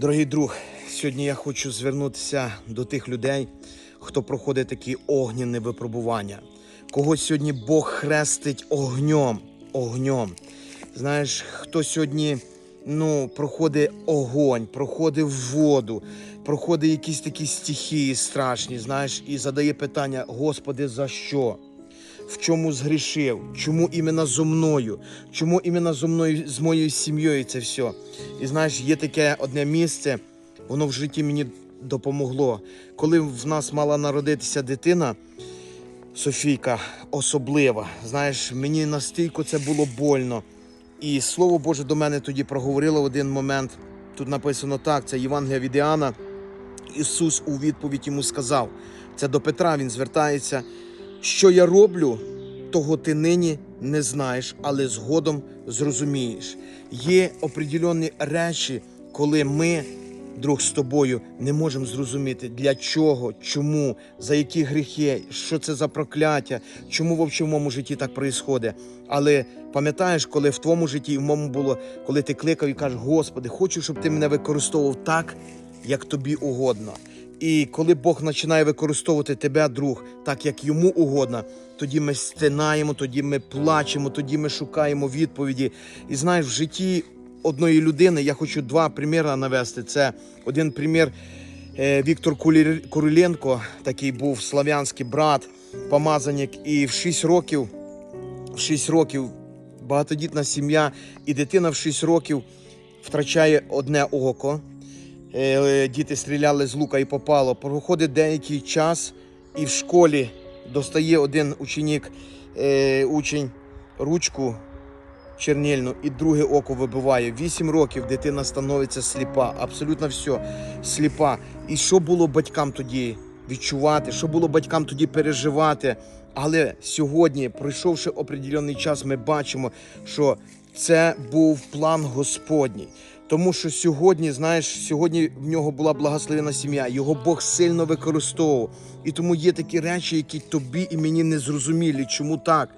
Дорогий друг, сьогодні я хочу звернутися до тих людей, хто проходить такі огненні випробування. Когось сьогодні Бог хрестить огнем. огнем. Знаєш, хто сьогодні ну, проходить огонь, проходить воду, проходить якісь такі стихії страшні, знаєш, і задає питання: Господи, за що? В чому згрішив, чому іменно зо мною, чому іменно зо мною, з моєю сім'єю це все. І знаєш, є таке одне місце, воно в житті мені допомогло. Коли в нас мала народитися дитина, Софійка особлива. Знаєш, мені настільки це було больно. І слово Боже до мене тоді проговорило в один момент. Тут написано так: це Євангелія від Іоанна. Ісус у відповідь йому сказав: це до Петра він звертається. Що я роблю, того ти нині не знаєш, але згодом зрозумієш. Є определенні речі, коли ми, друг з тобою, не можемо зрозуміти, для чого, чому, за які гріхи, що це за прокляття, чому в моєму житті так відбувається. Але пам'ятаєш, коли в твоєму житті в моєму було, коли ти кликав і кажеш, Господи, хочу, щоб ти мене використовував так, як тобі угодно. І коли Бог починає використовувати тебе, друг, так як йому угодно, тоді ми стинаємо, тоді ми плачемо, тоді ми шукаємо відповіді. І знаєш, в житті одної людини я хочу два приміри навести. Це один примір е, Віктор Куриленко, такий був слав'янський брат, помазанник, і в 6 років, в 6 років багатодітна сім'я, і дитина в 6 років втрачає одне око. Е, Діти стріляли з лука і попало. Проходить деякий час, і в школі достає один ученик, е, учень ручку чернільну і друге око вибиває. Вісім років дитина становиться сліпа, абсолютно все сліпа. І що було батькам тоді відчувати, що було батькам тоді переживати? Але сьогодні, пройшовши определений час, ми бачимо, що це був план Господній. Тому що сьогодні, знаєш, сьогодні в нього була благословена сім'я, його Бог сильно використовував. І тому є такі речі, які тобі і мені не зрозумілі. Чому так?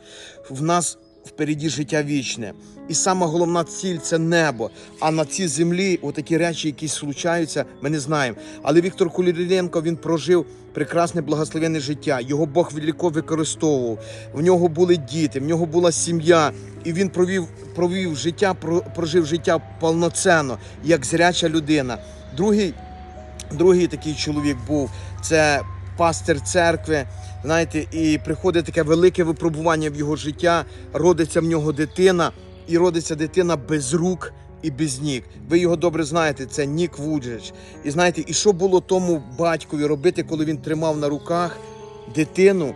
В нас впереді життя вічне. І сама головна ціль це небо. А на цій землі отакі речі, які случаються, ми не знаємо. Але Віктор Куліренко він прожив прекрасне благословенне життя. Його Бог велико використовував. В нього були діти, в нього була сім'я, і він провів, провів життя, про- прожив життя повноцінно, як зряча людина. Другий Другий такий чоловік був це пастир церкви. Знаєте, і приходить таке велике випробування в його життя. Родиться в нього дитина, і родиться дитина без рук і без ніг. Ви його добре знаєте, це Нік Вуджич. І знаєте, і що було тому батькові робити, коли він тримав на руках дитину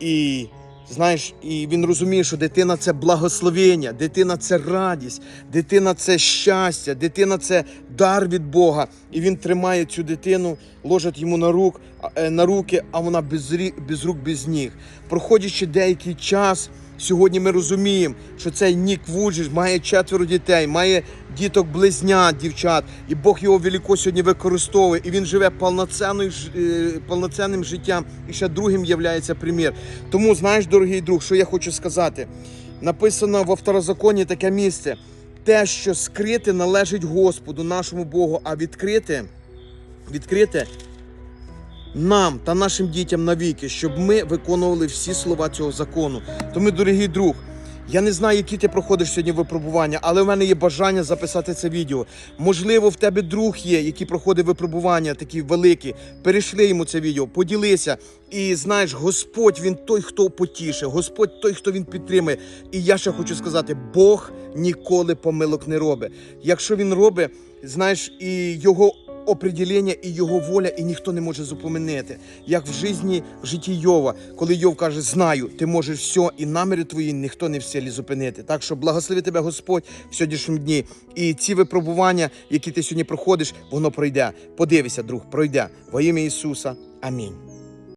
і. Знаєш, і він розуміє, що дитина це благословення, дитина це радість, дитина це щастя, дитина це дар від Бога. І він тримає цю дитину, ложить йому на рук, е, на руки, а вона без, рук, без ніг. Проходячи деякий час, сьогодні ми розуміємо, що цей Нік Вуджич має четверо дітей, має діток близнят, дівчат, і Бог його велико сьогодні використовує, і він живе повноцінним життям. І ще другим являється примір. Тому знаєш, дорогий друг, що я хочу сказати. Написано во второзаконі таке місце. Те, що скрите, належить Господу, нашому Богу, а відкрите, відкрите нам та нашим дітям навіки, щоб ми виконували всі слова цього закону. Тому, дорогий друг, я не знаю, які ти проходиш сьогодні випробування, але в мене є бажання записати це відео. Можливо, в тебе друг є, який проходить випробування такі великі. Перейшли йому це відео, поділися. І знаєш, Господь він той, хто потіше, Господь той, хто він підтримує. І я ще хочу сказати: Бог ніколи помилок не робить. Якщо він робить, знаєш, і його определення і його воля, і ніхто не може зупинити. Як в житті, в житті Йова, коли Йов каже, знаю, ти можеш все, і наміри твої ніхто не в силі зупинити. Так що благослови тебе Господь в сьогоднішньому дні. І ці випробування, які ти сьогодні проходиш, воно пройде. Подивися, друг, пройде. Во ім'я Ісуса. Амінь.